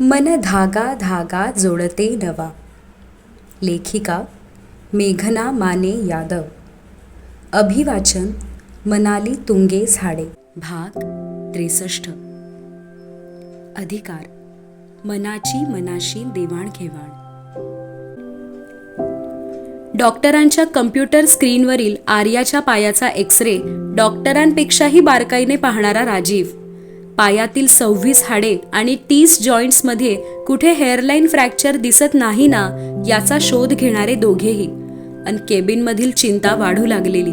मन धागा धागा जोडते नवा. लेखिका मेघना माने यादव. अभिवाचन मनाली तुंगे झाडे. भाग त्रेसष्ट. अधिकार. मनाची मनाशी देवाणघेवाण. डॉक्टरांच्या कम्प्युटर स्क्रीनवरील आर्याच्या पायाचा एक्स रे डॉक्टरांपेक्षाही बारकाईने पाहणारा राजीव. पायातील सव्वीस हाडे आणि तीस जॉईंट्समध्ये कुठे हेअरलाईन फ्रॅक्चर दिसत नाही ना याचा शोध घेणारे दोघेही. अन केबिनमधील चिंता वाढू लागलेली.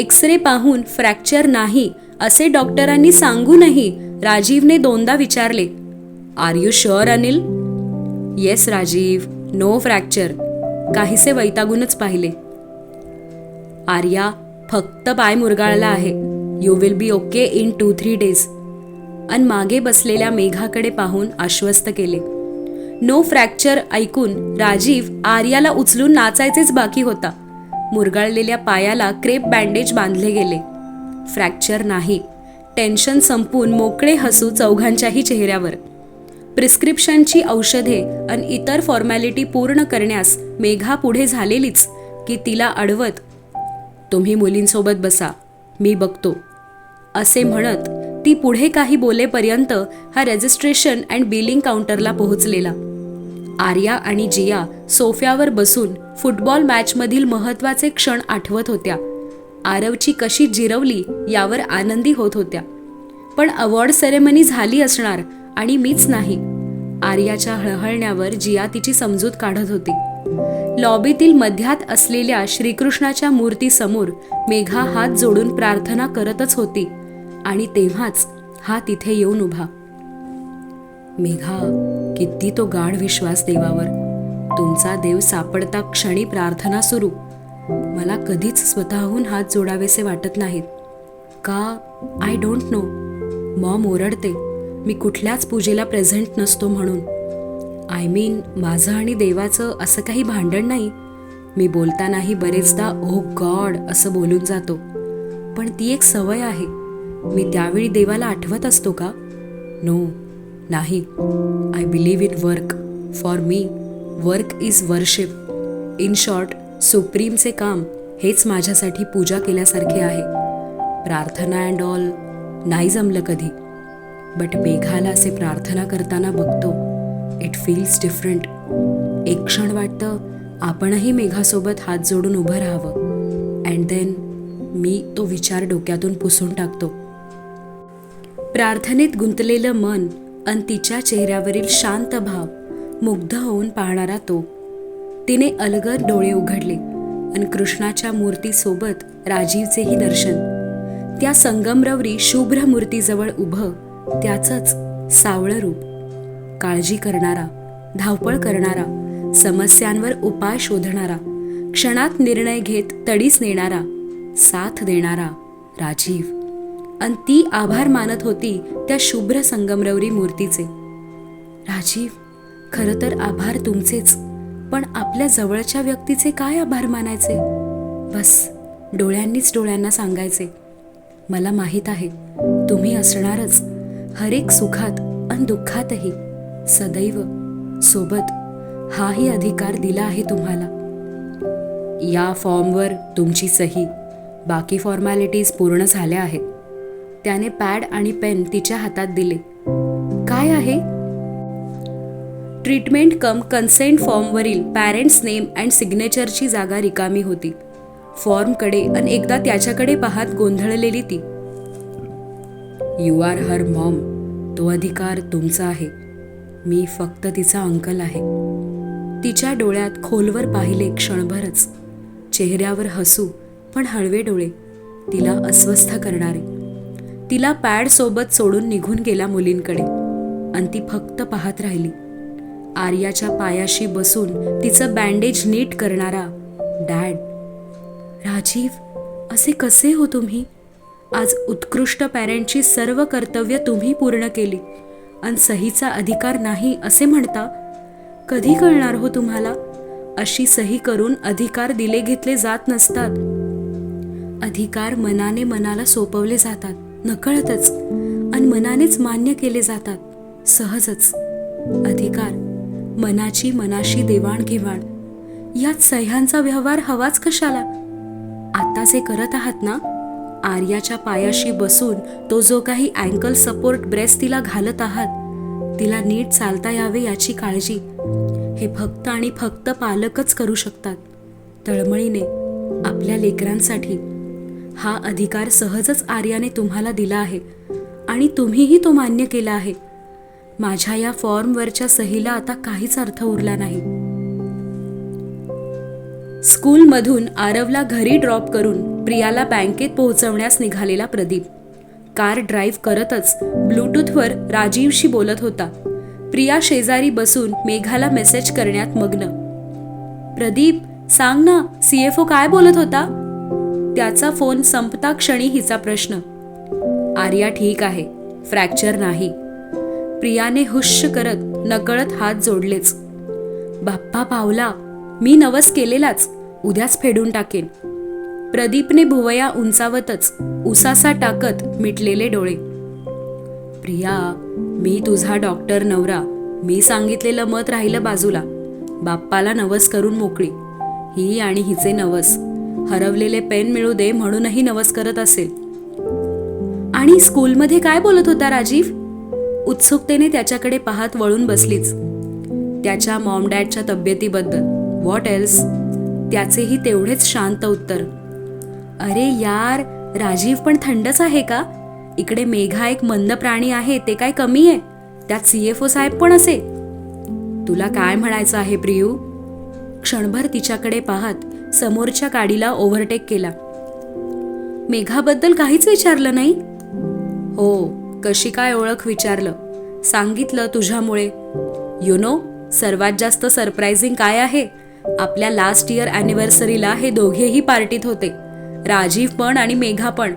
एक्स रे पाहून फ्रॅक्चर नाही असे डॉक्टरांनी सांगूनही राजीवने दोनदा विचारले. Are you sure Anil? Yes Rajiv. No fracture काहीसे वैतागूनच पाहिले. आर्या फक्त पाय मुरगाळला आहे. You will be okay in two three days अन मागे बसलेल्या मेघाकडे पाहून आश्वस्त केले. नो फ्रॅक्चर ऐकून राजीव आर्याला उचलून नाचायचेच बाकी होता. मुरगाळलेल्या पायाला क्रेप बँडेज बांधले गेले. फ्रॅक्चर नाही. टेन्शन संपून मोकळे हसू चौघांच्याही चेहऱ्यावर. प्रिस्क्रिप्शनची औषधे आणि इतर फॉर्मॅलिटी पूर्ण करण्यास मेघा पुढे झालेलीच की तिला अडवत तुम्ही मुलींसोबत बसा. मी बघतो. असे म्हणत ती पुढे काही बोलेपर्यंत हा रजिस्ट्रेशन अँड बिलिंग काउंटरला पोहोचलेला. आर्या आणि जिया सोफ्यावर बसून फुटबॉल मॅचमधील महत्त्वाचे क्षण आठवत होत्या. आरवची कशी जिरवली यावर आनंदी होत होत्या. पण अवॉर्ड सेरेमनी झाली असणार आणि मीच नाही. आर्याच्या हळहळण्यावर जिया तिची समजूत काढत होती. लॉबीतील मध्यात असलेल्या श्रीकृष्णाच्या मूर्तीसमोर मेघा हात जोडून प्रार्थना करतच होती. आणि तेव्हाच हा तिथे येऊन उभा. मेघा किती तो गाढ विश्वास देवावर. तुमचा देव सापडता क्षणी प्रार्थना सुरू. मला कधीच स्वतःहून हात जोडावेसे वाटत नाहीत. का? आय डोंट नो मॉम ओरडते. मी कुठल्याच पूजेला प्रेझेंट नसतो म्हणून. आय मीन माझं आणि देवाचं असं काही भांडण नाही. मी बोलतानाही बरेचदा oh ओ गॉड असं बोलून जातो. पण ती एक सवय आहे. मी त्यावेळी देवाला आठवत असतो का? नो नाही. I believe in work for me work is worship in short सुप्रीमचे काम हेच माझ्यासाठी पूजा केल्यासारखे आहे. प्रार्थना अँड ऑल नाही जमलं कधी. बट मेघाला असे प्रार्थना करताना बघतो. इट फील्स डिफरंट एक क्षण वाटतं आपणही मेघासोबत हात जोडून उभं राहावं. अँड देन मी तो विचार डोक्यातून पुसून टाकतो. प्रार्थनेत गुंतलेलं मन अन तिच्या चेहऱ्यावरील शांत भाव मुग्ध होऊन पाहणारा तो. तिने अलगद डोळे उघडले अन कृष्णाच्या मूर्तीसोबत राजीवचेही दर्शन. त्या संगमरवरी शुभ्र मूर्तीजवळ उभं त्याचंच सावळं रूप. काळजी करणारा धावपळ करणारा समस्यांवर उपाय शोधणारा क्षणात निर्णय घेत तडीस नेणारा साथ देणारा राजीव. अन ती आभार मानत होती त्या शुभ्र संगमरवरी मूर्तीचे. राजीव खरं तर आभार तुमचेच पण आपल्या जवळच्या व्यक्तीचे काय आभार मानायचे? बस डोळ्यांनीच डोळ्यांना सांगायचे. मला माहीत आहे तुम्ही असणारच हरेक सुखात अन दुःखातही सदैव सोबत हाही अधिकार दिला आहे तुम्हाला. या फॉर्मवर तुमची सही बाकी फॉर्मॅलिटीज पूर्ण झाल्या आहेत. त्याने पॅड आणि पेन तिच्या हातात दिले. काय आहे? ट्रीटमेंट कम कन्सेंट फॉर्मवरील पॅरेंट्स नेम अँड सिग्नेचरची जागा रिकामी होती. फॉर्मकडे आणि एकदा त्याच्याकडे पाहत गोंधळलेली ती. You are her mom. तो अधिकार तुमचा आहे. मी फक्त तिचा अंकल आहे. तिच्या डोळ्यात खोलवर पाहिले क्षणभरच. चेहऱ्यावर हसू पण हळवे डोळे. तिला अस्वस्थ करणारे. तिला पॅडसोबत सोडून निघून गेला मुलींकडे. आणि ती फक्त पाहत राहिली. आर्याच्या पायाशी बसून तिचं बँडेज नीट करणारा डॅड राजीव असे कसे हो तुम्ही? आज उत्कृष्ट पॅरेंटची सर्व कर्तव्य तुम्ही पूर्ण केली. आणि सहीचा अधिकार नाही असे म्हणता? कधी कळणार हो तुम्हाला? अशी सही करून अधिकार दिले घेतले जात नसतात. अधिकार मनाने मनाला सोपवले जातात. नकळतच आणि मनानेच मान्य केले जातात. सहजच. अधिकार. मनाची मनाशी देवाणघेवाण. यात सह्यांचा व्यवहार हवाच कशाला? आता जे करत आहात ना आर्याच्या पायाशी बसून तो जो काही अँकल सपोर्ट ब्रेस तिला घालत आहात तिला नीट चालता यावे याची काळजी. हे फक्त आणि फक्त पालकच करू शकतात. तळमळीने आपल्या लेकरांसाठी हा अधिकार सहजच आर्याने तुम्हाला दिला आहे आणि तुम्हीही तो मान्य केला आहे. माझ्या या फॉर्मवरच्या सहीला आता काहीच अर्थ उरला नाही. स्कूलमधून आरवला घरी ड्रॉप करून प्रियाला बँकेत पोहोचवण्यास निघालेला प्रदीप. कार ड्राईव्ह करतच ब्लूटूथवर राजीवशी बोलत होता. प्रिया शेजारी बसून मेघाला मेसेज करण्यात मग्न. प्रदीप सांग ना सीएफओ काय बोलत होता? त्याचा फोन संपता क्षणी हिचा प्रश्न. आर्या ठीक आहे फ्रॅक्चर नाही. प्रियाने हुश्य करत नकळत हात जोडलेच. बाप्पा पावला मी नवस केलेलाच उद्याच फेडून टाकेन. प्रदीपने भुवया उंचावतच उसासा टाकत मिटलेले डोळे. प्रिया मी तुझा डॉक्टर नवरा मी सांगितलेलं मत राहिलं बाजूला. बाप्पाला नवस करून मोकळी. ही आणि हिचे नवस. हरवलेले पेन मिळू दे म्हणूनही नवस करत असेल. आणि स्कूलमध्ये काय बोलत होता राजीव? उत्सुकतेने त्याच्याकडे पाहत वळून बसलीच. त्याच्या मॉम डॅडच्या तब्येतीबद्दल. व्हॉट एल्स त्याचेही तेवढेच शांत उत्तर. अरे यार राजीव पण थंडच आहे का? इकडे मेघा एक मंद प्राणी आहे ते काय कमी आहे? त्यात सीएफओ साहेब पण असे. तुला काय म्हणायचं आहे प्रियू? क्षणभर तिच्याकडे पाहत समोरच्या गाडीला ओव्हरटेक केला. मेघाबद्दल काहीच विचारलं नाही? हो कशी काय ओळख विचारलं. सांगितलं तुझ्यामुळे. यु नो सर्वात जास्त सरप्राइझिंग काय आहे? आपल्या लास्ट इयर अॅनिव्हर्सरीला हे दोघेही पार्टीत होते. राजीव पण आणि मेघा पण.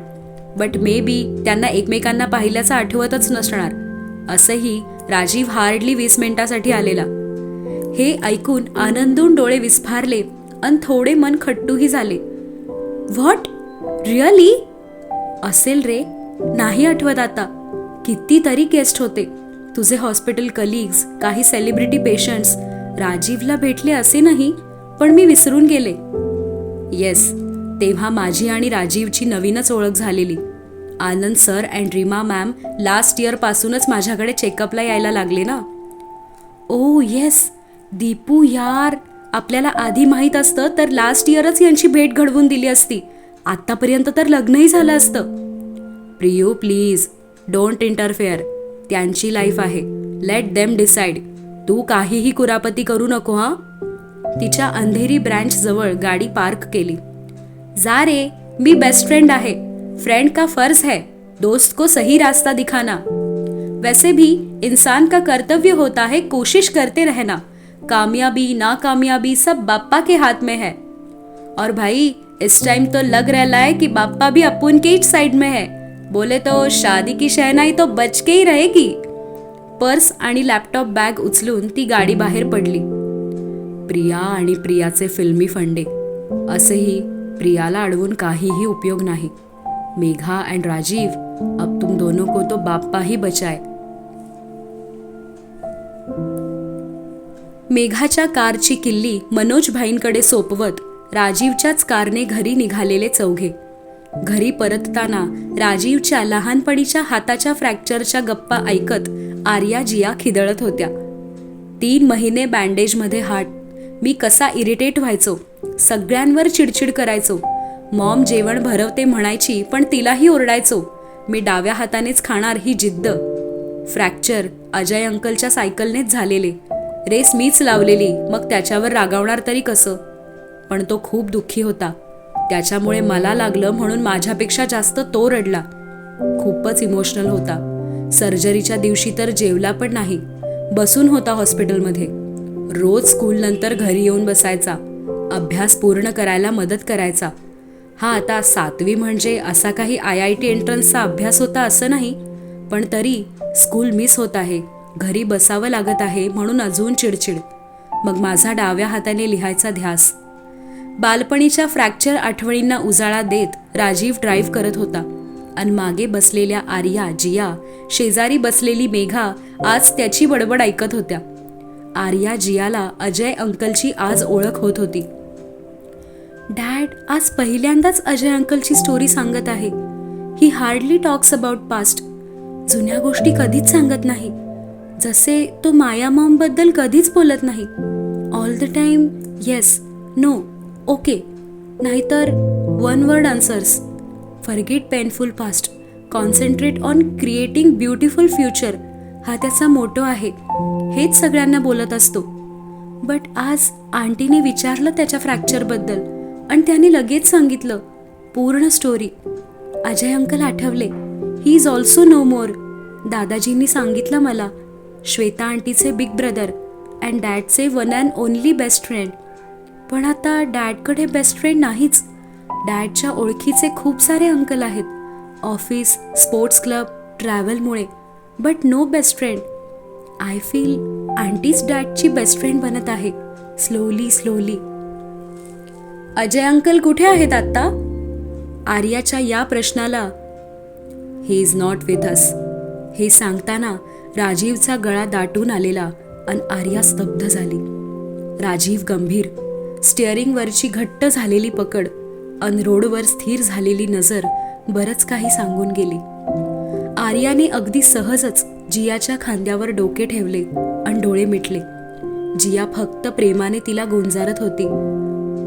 बट मे बी त्यांना एकमेकांना पाहिल्याचं आठवतच नसणार. असंही राजीव हार्डली वीस मिनिटासाठी आलेला. हे ऐकून आनंदून डोळे विस्फारले. अन थोडे मन खट्टूही झाले. व्हॉट? रिअली? असेल रे. नाही आठवत आता. कितीतरी गेस्ट होते. तुझे हॉस्पिटल कलिग्स काही सेलिब्रिटी पेशंट्स राजीवला भेटले असे नाही पण मी विसरून गेले. येस तेव्हा माझी आणि राजीवची नवीनच ओळख झालेली. Anand sir and Reema ma'am last इयरपासूनच माझ्याकडे चेकअपला यायला लागले ना? ओ येस. दीपू यार. आपल्याला आधी माहीत असतं तर लास्ट इयरच यांची भेट घडवून दिली असती. आत्तापर्यंत तर लग्नही झालं असतं. प्रियू प्लीज डोंट इंटरफेअर त्यांची लाईफ आहे. लेट देम डिसाईड तू काहीही कुरापती करू नको हा? तिच्या अंधेरी ब्रँच जवळ गाडी पार्क केली. जा रे मी बेस्ट फ्रेंड आहे. फ्रेंड का फर्ज है? दोस्त को सही रास्ता दिखाना. वैसे भी इंसान का कर्तव्य होता है कोशिश करते रहना. कामयाबी नाकामयाबी सब बाप्पा के हाथ में है। और भाई इस टाइम तो लग रहा है कि बाप्पा भी अपुन के ही साइड में है। बोले तो शादी की शहनाई तो बच के ही रहेगी। पर्स आणि लॅपटॉप बॅग उचलून ती गाडी बाहेर पडली। प्रिया आणि प्रियाचे फिल्मी फंडे। असेही प्रियाला अडवून काहीही उपयोग नाही। मेघा अँड राजीव अब तुम दोनों को तो बाप्पा ही बचाए। मेघाच्या कारची किल्ली मनोजभाईंकडे सोपवत राजीवच्याच कारने घरी निघालेले चौघे. घरी परतताना राजीवच्या लहानपणीच्या हाताच्या फ्रॅक्चरच्या गप्पा ऐकत आर्या जिया खिदळत होत्या. तीन महिने बँडेजमध्ये हाट. मी कसा इरिटेट व्हायचो? सगळ्यांवर चिडचिड करायचो. मॉम जेवण भरवते म्हणायची पण तिलाही ओरडायचो. मी डाव्या हातानेच खाणार ही जिद्द. फ्रॅक्चर अजय अंकलच्या सायकलनेच झालेले. रेस मीच लावलेली मग त्याच्यावर रागावणार तरी कसं? पण तो खूप दुःखी होता. त्याच्यामुळे मला लागलं म्हणून माझ्यापेक्षा जास्त तो रडला. खूपच इमोशनल होता. सर्जरीच्या दिवशी तर जेवला पण नाही. बसून होता हॉस्पिटलमध्ये. रोज स्कूलनंतर घरी येऊन बसायचा. अभ्यास पूर्ण करायला मदत करायचा. हा आता सातवी म्हणजे असा काही आय आय टी एंट्रन्सचा अभ्यास होता असं नाही पण तरी स्कूल मिस होत आहे. घरी बसावं लागत आहे म्हणून अजून चिडचिड. मग माझा डाव्या हाताने लिहायचा ध्यास. बालपणीच्या फ्रॅक्चर आठवणींना उजाळा देत राजीव ड्राईव्ह करत होता. आणि मागे बसलेल्या आर्या जिया शेजारी बसलेली मेघा आज त्याची बडबड ऐकत होत्या. आर्या जियाला अजय अंकलची आज ओळख होत होती. डॅड आज पहिल्यांदाच अजय अंकलची स्टोरी सांगत आहे. He hardly talks about past जुन्या गोष्टी कधीच सांगत नाही. जसे तो माया मॉमबद्दल कधीच बोलत नाही. All the time yes no okay नाहीतर one word answers forget painful past concentrate on creating beautiful future हा त्याचा मोटो आहे. हेच सगळ्यांना बोलत असतो. बट आज आंटीने विचारलं त्याच्या फ्रॅक्चरबद्दल आणि त्याने लगेच सांगितलं पूर्ण story Ajay uncle Athawale. He is also no more दादाजींनी सांगितलं मला श्वेता आंटीचे big brother and डॅडचे one and only best friend पण आता डॅडकडे बेस्ट फ्रेंड नाहीच. डॅडच्या ओळखीचे खूप सारे अंकल आहेत. Office sports club ट्रॅव्हलमुळे but no best friend I feel आंटीच डॅडची बेस्ट फ्रेंड बनत आहे. स्लोली स्लोली अजय अंकल कुठे आहेत आत्ता? आर्याच्या या प्रश्नाला he is not with us हे सांगताना राजीवचा गळा दाटून आलेला आणि आर्या स्तब्ध झाली. राजीव गंभीर स्टिअरिंगवरची घट्ट झालेली पकड अन रोडवर स्थिर झालेली नजर बरंच काही सांगून गेली. आर्याने अगदी सहजच जियाच्या खांद्यावर डोके ठेवले आणि डोळे मिटले. जिया फक्त प्रेमाने तिला गोंजारत होती.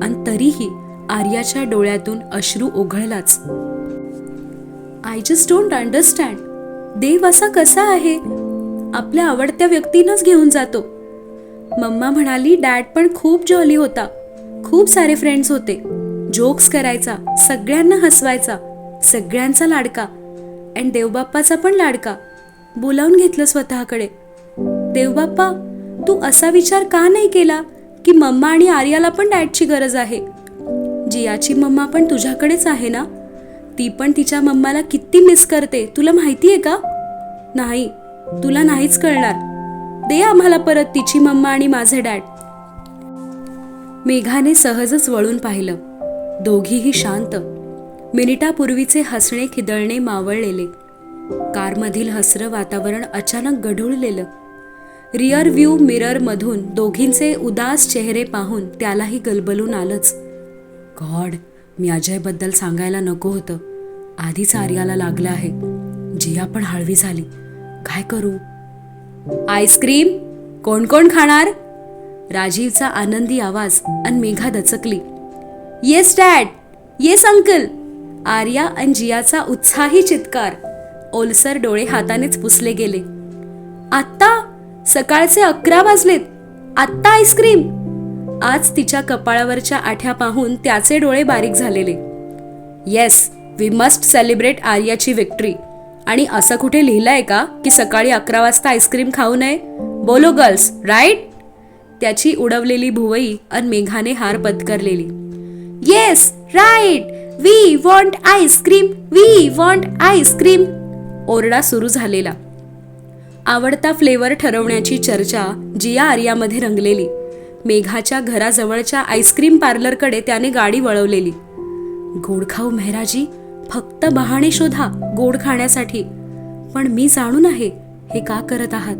आणि तरीही आर्याच्या डोळ्यातून अश्रू ओघळलाच. आय जस्ट डोंट अंडरस्टँड देव असा कसा आहे? आपल्या आवडत्या व्यक्तीनंच घेऊन जातो. मम्मा म्हणाली डॅड पण खूप जॉली होता. खूप सारे फ्रेंड्स होते. जोक्स करायचा सगळ्यांना हसवायचा सगळ्यांचा लाडका. अँड देवबाप्पाचा पण लाडका. बोलावून घेतलं स्वतःकडे. देवबाप्पा तू असा विचार का नाही केला की मम्मा आणि आर्याला पण डॅडची गरज आहे? जियाची मम्मा पण तुझ्याकडेच आहे ना? ती पण तिच्या मम्माला किती मिस करते. तुला माहिती आहे का? नाही. तुला नाहीच कळणार. दे आम्हाला परत तिची मम्मा आणि माझे डॅड. मेघाने सहजच वळून पाहिलं. दोघीही शांत. मिनिटापूर्वीचे हसणे खिदळणे मावळलेले. कारमधील हसरं वातावरण अचानक गढूळलेलं. रिअर व्ह्यू मिरर मधून दोघींचे उदास चेहरे पाहून त्यालाही गलबलून आलंच. गॉड मी अजयबद्दल सांगायला नको होतं. आधीच आर्याला लागलं आहे. जिया पण हळवी झाली. काय करू? आईस्क्रीम? कोण कोण खाणार? राजीवचा आनंदी आवाज आणि Megha दचकली. Yes dad. Yes uncle. Arya आणि जियाचा उत्साही चित्कार. ओलसर डोळे हातानेच पुसले गेले. आत्ता? सकाळचे अकरा वाजलेत. आत्ता आईस्क्रीम. आज तिच्या कपाळावरच्या आठ्या पाहून त्याचे डोळे बारीक झालेले. येस वी मस्ट सेलिब्रेट आर्याची विक्ट्री. आणि असं कुठे लिहिलंय का की सकाळी अकरा वाजता आईस्क्रीम खाऊ नये? बोलो गर्ल्स राईट? त्याची उडवलेली भुवई अन मेघाने हार पत्करलेली. Yes right. We want ice cream. We want ice cream. ओरडा सुरू झालेला. आवडता फ्लेवर ठरवण्याची चर्चा जिया आर्यामध्ये रंगलेली. मेघाच्या घराजवळच्या आईस्क्रीम पार्लरकडे त्याने गाडी वळवलेली. गोड खाऊ मेहराजी. फक्त बहाणे शोधा गोड खाण्यासाठी. पण मी जाणून आहे हे का करत आहात?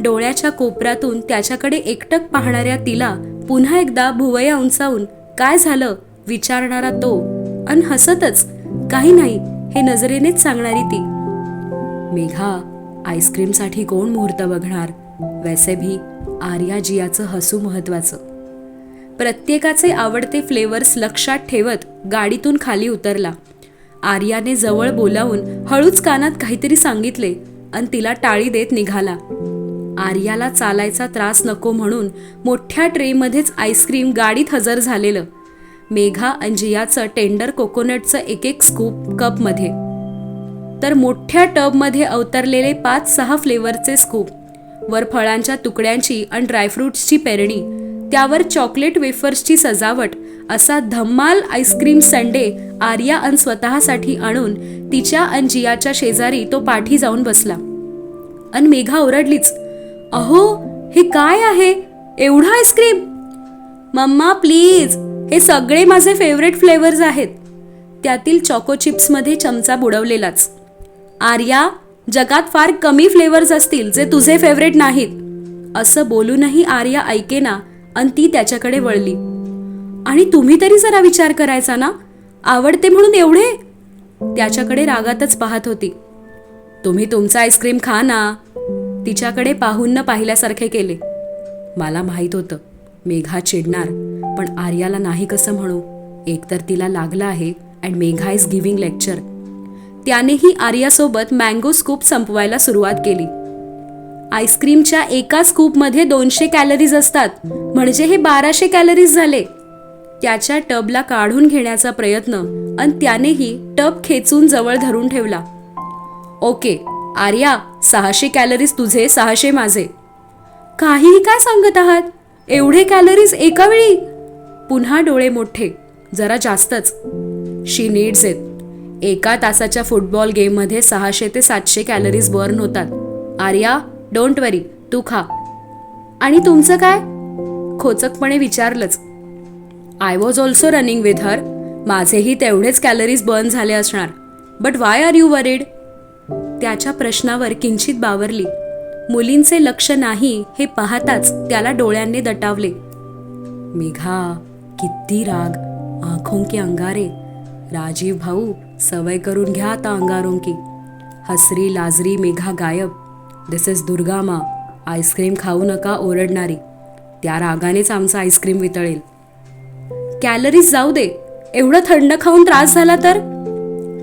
डोळ्याच्या कोपऱ्यातून त्याच्याकडे एकटक पाहणाऱ्या तिला पुन्हा एकदा भुवया उंचावून काय झालं? विचारणारा तो अन हसतच. काही नाही हे नजरेनेच सांगणारी ती. मेघा आईस्क्रीमसाठी कोण मुहूर्त बघणार? वैसे भी आर्या जियाचं हसू महत्वाचं. प्रत्येकाचे आवडते फ्लेवर्स लक्षात ठेवत गाडीतून खाली उतरला. आर्याने जवळ बोलावून हळूच कानात काहीतरी सांगितले आणि तिला टाळी देत निघाला. आर्याला चालायचा त्रास नको म्हणून मोठ्या ट्रेमध्येच आईस्क्रीम गाडीत हजर झालेलं. मेघा अंजियाचं टेंडर कोकोनटचं एक एक स्कूप कपमध्ये. तर मोठ्या टबमध्ये अवतरलेले पाच सहा फ्लेवरचे स्कूप. वर फळांच्या तुकड्यांची आणि ड्रायफ्रुट्सची पेरणी. त्यावर चॉकलेट वेफर्सची सजावट असा धम्माल आईस्क्रीम संडे आर्या अन स्वतःसाठी आणून तिच्या अन जियाच्या शेजारी तो पाठी जाऊन बसला. अन मेघा ओरडलीच अहो हे काय आहे? एवढा आईस्क्रीम? मम्मा प्लीज हे सगळे माझे फेवरेट फ्लेवर्स आहेत. त्यातील चॉको चिप्समध्ये चमचा बुडवलेलाच. आर्या जगात फार कमी फ्लेवर्स असतील जे तुझे फेवरेट नाहीत. असं बोलूनही आर्या ऐकेना आणि ती त्याच्याकडे वळली. आणि तुम्ही तरी जरा विचार करायचा ना? आवडते म्हणून एवढे? त्याच्याकडे रागातच पाहत होती. तुम्ही तुमचा आईस्क्रीम खा ना. तिच्याकडे पाहून न पाहिल्यासारखे केले. मला माहीत होतं मेघा चिडणार पण आर्याला नाही कसं म्हणू. एकतर तिला लागलं आहे and Megha is giving lecture त्यानेही आर्यासोबत मँगो स्कूप संपवायला सुरुवात केली. आईस्क्रीमच्या एका स्कूपमध्ये दोनशे कॅलरीज असतात. म्हणजे हे बाराशे कॅलरीज झाले. त्याच्या टबला काढून घेण्याचा प्रयत्न आणि त्यानेही टब खेचून जवळ धरून ठेवला. ओके आर्या सहाशे कॅलरीज तुझे सहाशे माझे. काहीही काय सांगत आहात? एवढे कॅलरीज एका वेळी? पुन्हा डोळे मोठे जरा जास्तच. She needs it. एका तासाच्या फुटबॉल गेममध्ये सहाशे ते सातशे कॅलरीज बर्न होतात. आर्या डोंट वरी तू खा. आणि तुमचं काय? खोचकपणे विचारलंच. I was also running with her माझेही तेवढेच कॅलरीज बर्न झाले असणार. But why are you worried त्याच्या प्रश्नावर किंचित बावरली. मुलींचे लक्ष नाही हे पाहताच त्याला डोळ्यांनी दटावले. मेघा किती राग. आंखों के अंगारे. राजीव भाऊ सवय करून घ्या आता अंगारों की हसरी लाजरी मेघा गायब. दिस इज दुर्गा मा आईस्क्रीम खाऊ नका ओरडणारी. त्या रागानेच आमचं आईस्क्रीम वितळेल. कॅलरीज जाऊ दे. एवढं थंड खाऊन त्रास झाला तर?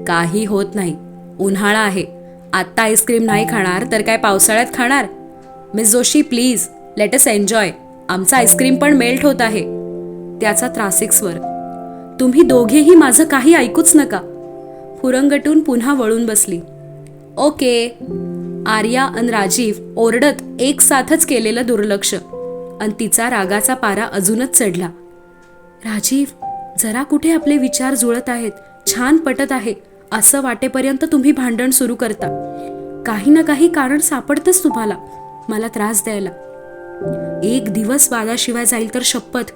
काही होत नाही. उन्हाळा आहे. आत्ता आईस्क्रीम नाही खाणार तर काय पावसाळ्यात खाणार? Miss Joshi please let us enjoy आमचं आईस्क्रीम पण मेल्ट होत आहे. त्याचा त्रासिक स्वर. तुम्ही दोघेही माझं काही ऐकूच नका. फुरंगटून पुन्हा वळून बसली. ओके आर्या अन राजीव ओरडत एक साथच केलेलं दुर्लक्ष. अन तिचा रागाचा पारा अजूनच चढला. राजीव जरा कुठे आपले विचार जुळत आहेत? छान पटत आहे. असं वाटेपर्यंत तुम्ही भांडण सुरू करता. काही ना काही कारण सापडतच तुम्हाला. मला त्रास द्यायला. एक दिवस वादाशिवाय जाईल तर शपथ.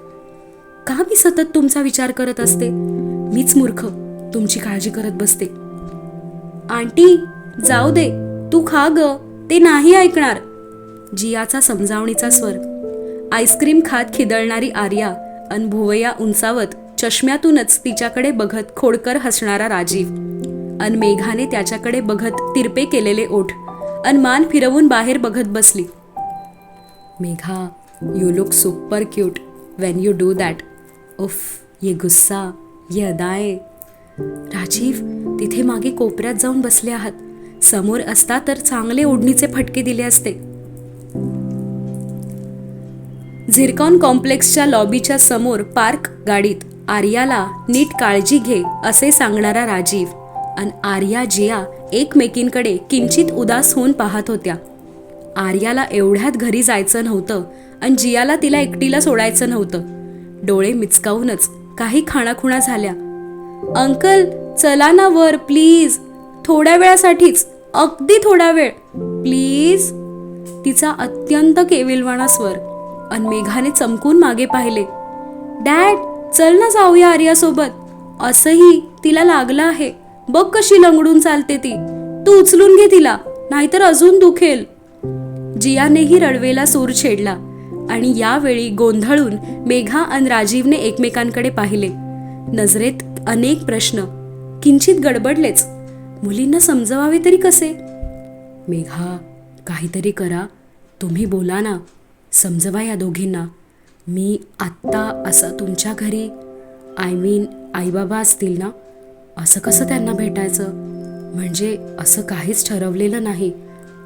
का मी सतत तुमचा विचार करत असते? मीच मूर्ख. तुमची काळजी करत बसते. आंटी जाऊ दे. तू खा ग ते नाही ऐकणार. जियाचा समजावणीचा स्वर. आईस्क्रीम खात खिदळणारी आर्या अन भुवया उंचावत चष्म्यातूनच तिच्याकडे बघत खोडकर हसणारा राजीव. अन मेघाने त्याच्याकडे बघत तिरपे केलेले ओठ अन मान फिरवून बाहेर बघत बसली. Megha you look super cute when you do that उफ ये गुस्सा ये अदाय. राजीव तिथे मागे कोपऱ्यात जाऊन बसले आहात. समोर असता तर चांगले ओढणीचे फटके दिले असते. झिरकॉन कॉम्प्लेक्सच्या लॉबीच्या समोर पार्क गाडीत आर्याला नीट काळजी घे असे सांगणारा राजीव आणि आर्या जिया एकमेकींकडे किंचित उदास होऊन पाहत होत्या. आर्याला एवढ्यात घरी जायचं नव्हतं आणि जियाला तिला एकटीला सोडायचं नव्हतं. डोळे मिचकावूनच काही खाणाखुणा झाल्या. अंकल चला ना वर प्लीज. थोड्या वेळासाठीच. अगदी थोडा वेळ. प्लीज. तिचा अत्यंत केविलवाणा स्वर अन मेघाने चमकून मागे पाहिले. डॅड चल ना जाऊया आर्यासोबत. असंही तिला लागलं आहे. बघ कशी लंगडून चालते ती. तू उचलून घे तिला नाहीतर अजून दुखेल. जियानेही रडवेला सूर छेडला आणि यावेळी गोंधळून मेघा आणि राजीवने एकमेकांकडे पाहिले. नजरेत अनेक प्रश्न. किंचित गडबडलेच. मुलींना समजवावे तरी कसे? मेघा काहीतरी करा. तुम्ही बोला ना. समजवा या दोघींना. मी आत्ता असं तुमच्या घरी आय मीन आईबाबा असतील ना? असं कसं त्यांना भेटायचं? म्हणजे असं काहीच ठरवलेलं नाही.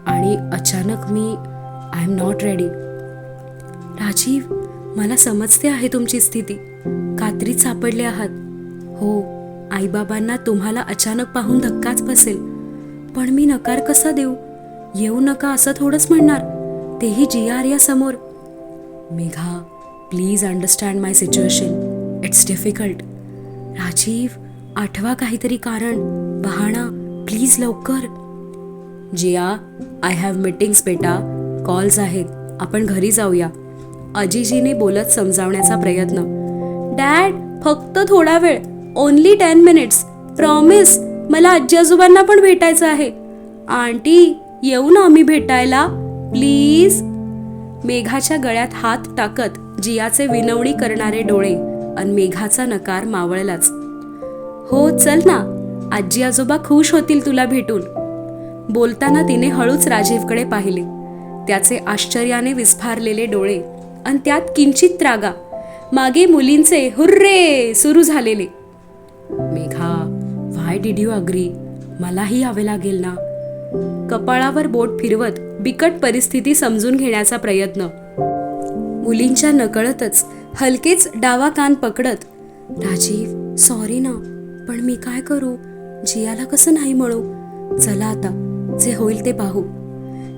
आणि अचानक मी I am not ready Rajiv मला समजते आहे तुमची स्थिती. कात्रीत सापडले आहात. हो आईबाबांना तुम्हाला अचानक पाहून धक्काच बसेल. पण मी नकार कसा देऊ? येऊ नका असं थोडंच म्हणणार. तेही जी आर या समोर. Megha please understand my situation it's difficult Rajiv आठवा काहीतरी कारण. बहाणा प्लीज लवकर. जिया आय हॅव मीटिंग्स बेटा. कॉल्स आहेत. आपण घरी जाऊया. अजिजीने बोलत समजावण्याचा प्रयत्न. डॅड फक्त थोडा वेळ. ओनली टेन मिनिट्स प्रॉमिस मला आजी आजोबांना पण भेटायचं आहे. आंटी येऊ ना आम्ही भेटायला? प्लीज मेघाच्या गळ्यात हात टाकत जियाचे विनवणी करणारे डोळे आणि मेघाचा नकार मावळलाच. हो चल ना. आजी आजोबा खुश होतील तुला भेटून. बोलताना तिने हळूच राजीवकडे पाहिले. त्याचे आश्चर्याने विस्फारलेले डोळे आणि त्यात किंचित त्रागा मागे मुलींचे हुर्रे सुरू झालेले. Megha why did you agree मलाही यावे लागेल ना? कपाळावर बोट फिरवत बिकट परिस्थिती समजून घेण्याचा प्रयत्न. मुलींच्या नकळतच हलकेच डावा कान पकडत राजीव सॉरी ना पण मी काय करू? जियाला कसं नाही म्हणू चला आता जे होईल ते पाहू.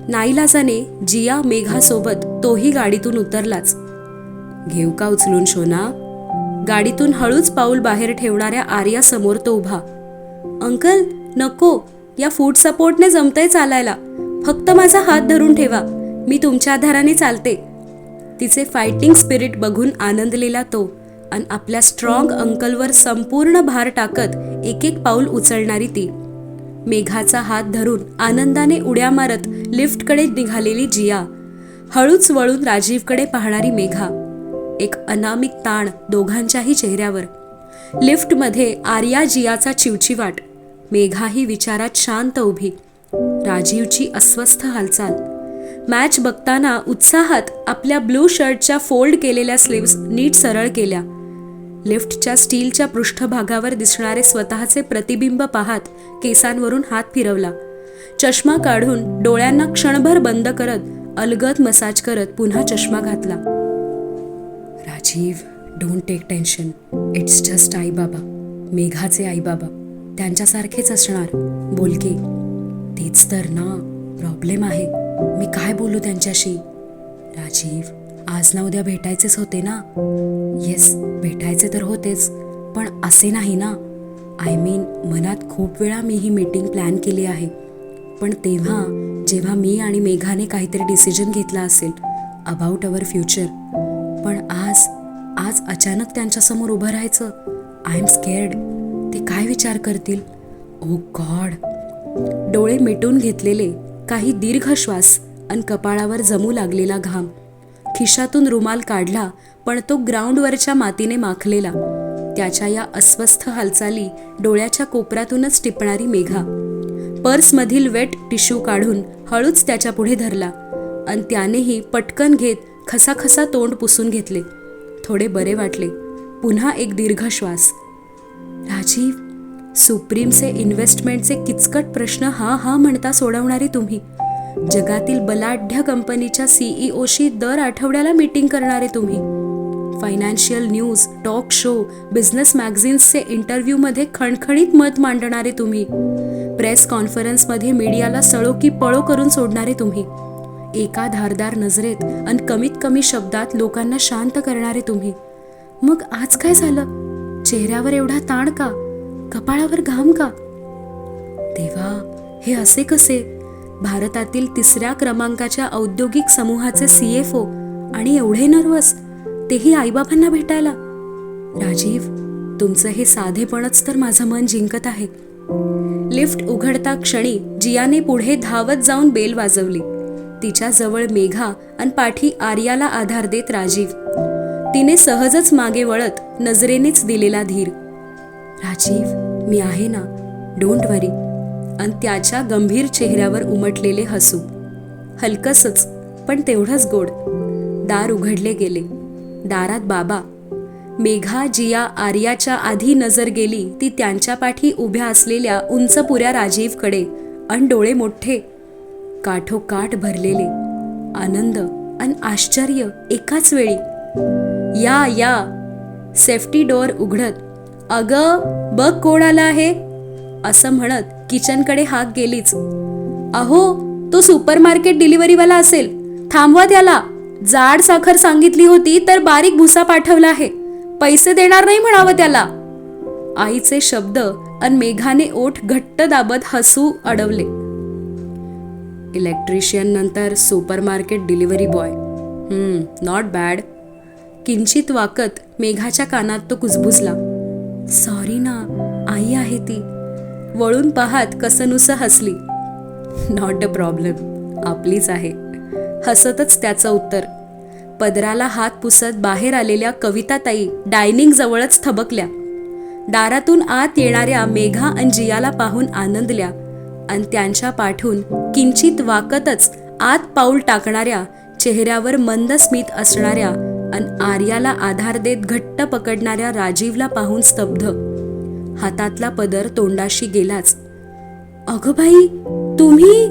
नाईलाजाने जिया मेघासोबत तोही गाडीतून उतरलाच. घेऊ का उचलून शोना गाडीतून हळूच पाऊल बाहेर ठेवणाऱ्या आर्या समोर तो उभा. अंकल नको. या फूड सपोर्टने जमतंय चालायला. फक्त माझा हात धरून ठेवा. मी तुमच्या आधाराने चालते. तिचे फायटिंग स्पिरिट बघून आनंदलेला तो आणि आपल्या स्ट्रॉंग अंकलवर संपूर्ण भार टाकत एक एक पाऊल उचलणारी ती. मेघाचा हात धरून आनंदाने उड्या मारत लिफ्टकडे निघालेली जिया. हळूच वळून राजीवकडे पाहणारी मेघा. एक अनामिक ताण दोघांच्याही चेहऱ्यावर. लिफ्टमध्ये आर्या जियाचा चिवचिवाट मेघाही विचारात शांत उभी. राजीवची अस्वस्थ हालचाल. मॅच बघताना उत्साहात आपल्या ब्लू शर्टच्या फोल्ड केलेल्या स्लीव्स नीट सरळ केल्या. लिफ्टच्या स्टीलच्या पृष्ठभागावर दिसणारे स्वतःचे प्रतिबिंब पाहत केसांवरून हात फिरवला. चष्मा काढून डोळ्यांना क्षणभर बंद करत अलगद मसाज करत पुन्हा चष्मा घातला. Rajiv don't take tension it's just आई बाबा. मेघाचे आई बाबा. त्यांच्यासारखेच असणार. बोलके तेच तर ना. प्रॉब्लेम आहे. मी काय बोलू त्यांच्याशी? राजीव आज ना उद्या भेटायचेच होते ना? येस भेटायचे तर होतेच. पण असे नाही ना. आय मीन मनात खूप वेळा मी ही मीटिंग प्लॅन केली आहे. पण तेव्हा जेव्हा मी आणि मेघाने काहीतरी डिसिजन घेतला असेल अबाउट अवर फ्युचर पण आज आज अचानक त्यांच्यासमोर उभं राहायचं? आय एम स्केअर्ड ते काय विचार करतील? Oh ओ गॉड डोळे मिटून घेतलेले काही दीर्घ श्वास आणि कपाळावर जमू लागलेला घाम. खिशातून रुमाल काढला पण तो ग्राउंडवरच्या मातीने माखलेला. त्याच्या या अस्वस्थ हालचाली डोळ्याच्या कोपऱ्यातूनच टिपणारी मेघा. पर्समधील वेट टिश्यू काढून हळूच त्याच्या पुढे धरला. आणि त्यानेही पटकन घेत खसाखसा तोंड पुसून घेतले. थोडे बरे वाटले. पुन्हा एक दीर्घ श्वास. राजीव सुप्रीमचे इन्व्हेस्टमेंटचे किचकट प्रश्न हा हा म्हणता सोडवणारे तुम्ही. जगातील बलाढ्य कंपनीच्या सीईओशी दर आठवड्याला मीटिंग करणारे तुम्ही. Financial news talk show business मॅगझिन्सचे इंटरव्ह्यूमध्ये खणखणीत मत मांडणारे तुम्ही. प्रेस कॉन्फरन्समध्ये मीडियाला सळो की पळो करून सोडणारे तुम्ही. एका धारदार नजरेत आणि कमीत कमी शब्दात लोकांना शांत करणारे तुम्ही. मग आज काय झालं? चेहऱ्यावर एवढा ताण का? कपाळावर घाम का? देवा हे असे कसे? भारतातील तिसऱ्या क्रमांकाच्या औद्योगिक समूहाचे सीएफओ आणि एवढे नर्वस तेही आईबाबांना भेटायला? राजीव तुमचं हे साधेपणच तर माझं मन जिंकत आहे. लिफ्ट उघडता क्षणी जियाने पुढे धावत जाऊन बेल वाजवली. तिच्या जवळ मेघा आणि पाठी आर्याला आधार देत राजीव. तिने सहजच मागे वळत नजरेनेच दिलेला धीर. राजीव मी आहे ना? डोंट वरी आणि त्याच्या गंभीर चेहऱ्यावर उमटलेले हसू. हलकसच पण तेवढंच गोड. दार उघडले गेले. दारात बाबा. मेघा जिया आर्याच्या आधी नजर गेली ती त्यांच्या पाठी उभ्या असलेल्या उंचपुऱ्या राजीवकडे अन डोळे मोठे काठोकाठ भरलेले आनंद आणि आश्चर्य एकाच वेळी. या या सेफ्टी डोअर उघडत अग बघ कोण आला आहे. असं म्हणत किचनकडे हाक गेलीच. अहो तो सुपरमार्केट डिलिव्हरीवाला असेल. थांबवा त्याला. जाड साखर सांगितली होती तर बारीक भुसा पाठवला आहे. पैसे देणार नाही म्हणावं त्याला. आईचे शब्द अन मेघाने ओठ घट्ट दाबत हसू अडवले. इलेक्ट्रिशियन नंतर supermarket delivery boy. Not bad किंचित वाकत मेघाच्या कानात तो कुजबुजला. सॉरी ना आई आहे ती. वळून पाहात कसनुसं हसली. नॉट अ प्रॉब्लेम आपलीच आहे. हसतच त्याचं उत्तर. पदराला हात पुसत बाहेर आलेल्या कविताताई डायनिंग जवळच थबकल्या. दारातून आत येणाऱ्या मेघा आणि जियाला पाहून आनंदल्या. आणि त्यांच्या पाठून किंचित वाकतच आत पाऊल टाकणाऱ्या चेहऱ्यावर मंद स्मित असणाऱ्या आणि आर्याला आधार देत घट्ट पकडणाऱ्या राजीवला पाहून स्तब्ध. हातातला पदर तोंडाशी गेलाच. अगं भाई तुम्ही?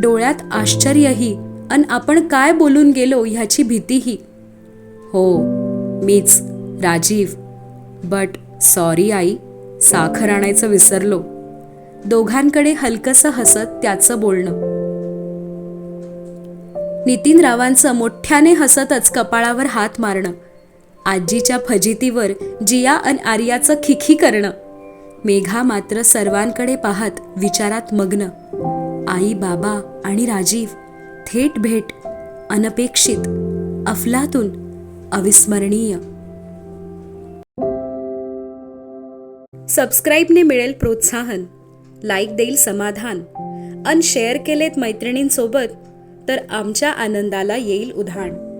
डोळ्यात आश्चर्यही अन आपण काय बोलून गेलो ह्याची भीतीही. हो मीच राजीव. बट सॉरी आई साखर आणायचं विसरलो. दोघांकडे हलकसं हसत त्याचं बोलणं. नितीन रावांचं मोठ्याने हसतच कपाळावर हात मारणं. आजीच्या फजितीवर जिया अन आर्याचं खिखी करणं. मेघा मात्र सर्वांकडे पाहत विचारात मग्न. आई बाबा आणि राजीव थेट भेट अनपेक्षित अफलातून अविस्मरणीय. सबस्क्राईबने मिळेल प्रोत्साहन. लाईक देईल समाधान. अन शेअर केलेत मैत्रिणींसोबत तर आमच्या आनंदाला येईल उधाण.